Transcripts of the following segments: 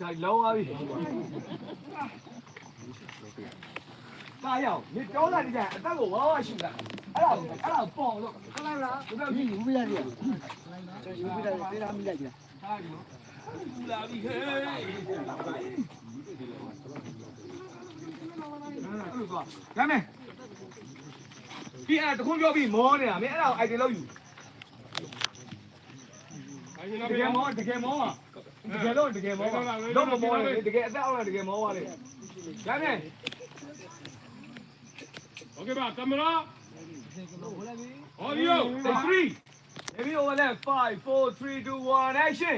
ဒါလောင်းသွားပြီကားရောက်နေတောလာနေကြအသက်ကိုဝါဝါရှူတာအဲ့ဒါအဲ့ဒါပေါ့လို့ခလိုက်လားဘယ်တော့ကြည့်ဘူးပြရတယ်ဘူးပြရတယ်တေးတာမိလိုက်ကြကားရောပူလာပြီဟဲ့အဲ့လိုကွာရမယ်ပြီးအဲ့တခုပြောပြီးမောနေတာမင်းအဲ့ဒါကို item လောက်ယူတကယ်မောတကယ်မောပါ တကယ်တော့တကယ်မောပါတော့မမောနဲ့တကယ်အသက်အောက်နဲ့တကယ်မောပါလေရမယ် Okay ပါကင်မရာ audio The three. Maybe over left. Five, four, three, two, one. Action.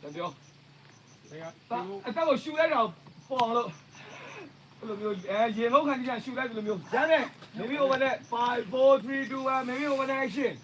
陈彪，你看，啊，等我收来着，放了，那没有，哎，一楼看见没？收来，那没有，再来，还没完呢，five, four, three, two, one，还没完呢，Action。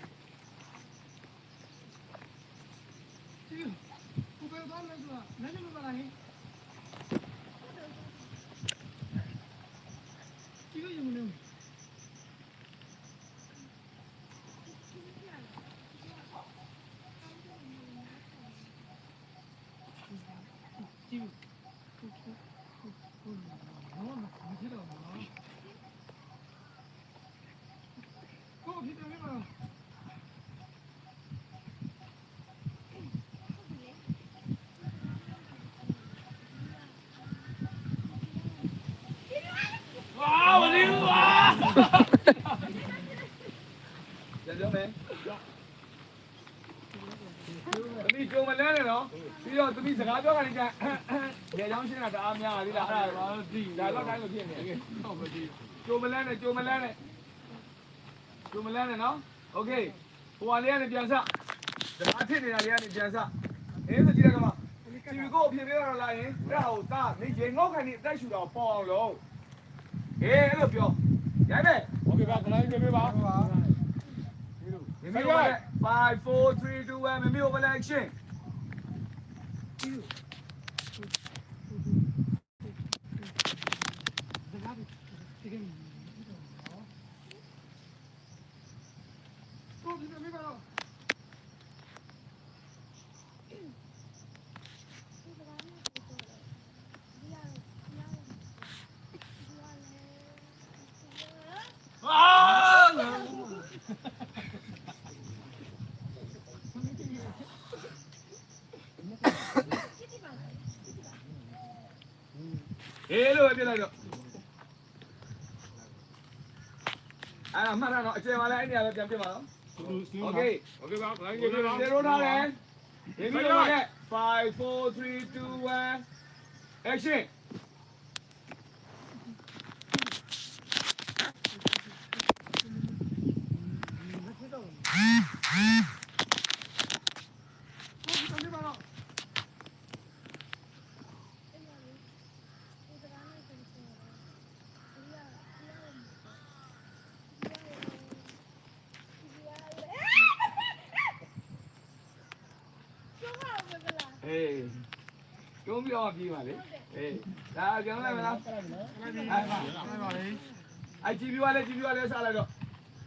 哇！我进步啊！哈哈哈！达标没？ မီကြုံမလဲနဲ့နော်ပြီးတော့တမီစကားပြောတာနေကြရေချောင်းရှင်းတာတအားများပါသေးလားအဲ့ဒါတော့ဒီဒါတော့တိုင်းလို့ဖြစ်နေတယ်ဟုတ်ပါပြီကြုံမလဲနဲ့ကြုံမလဲနဲ့ကြုံမလဲနဲ့နော်โอเคဟိုဟာလေးကနေပြန်စစကားထစ်နေတာလေးကနေပြန်စအေးဆိုကြည့်ရကမဒီကိုအဖြစ်ပြောရလာရင်အဲ့ဒါကိုတာနေရေငေါက်ခံနေအသက်ရှူတာပေါ်အောင်လို့ အေးအဲ့လိုပြောရမယ် Okay ပါကလိုင်းပြေးပါ မမီ over 5 Five, four, three, two, one. and over, mule action. Oh, ఏలు వదిలేదు ఆయన అమ్మ రాను వచ్చే వాళ్ళ అయింది అలా చెప్పి మనం okay okay five four three two action အဲ့နေရာပဲပြန်ပြပါတော့ Okay Okay ပါကလိုင်းဒီပြေးပါလိုထားတယ်ဒီလိုနဲ့5 4 3 2 1 action အေးကျုံးပြောင်းပြီးပါလေအေးဒါပြန်လိုက်မလားအဲ့ပါအဲ့ကြည့်ပြီးပါလေကြည့်ပြီးပါလေစားလိုက်တော့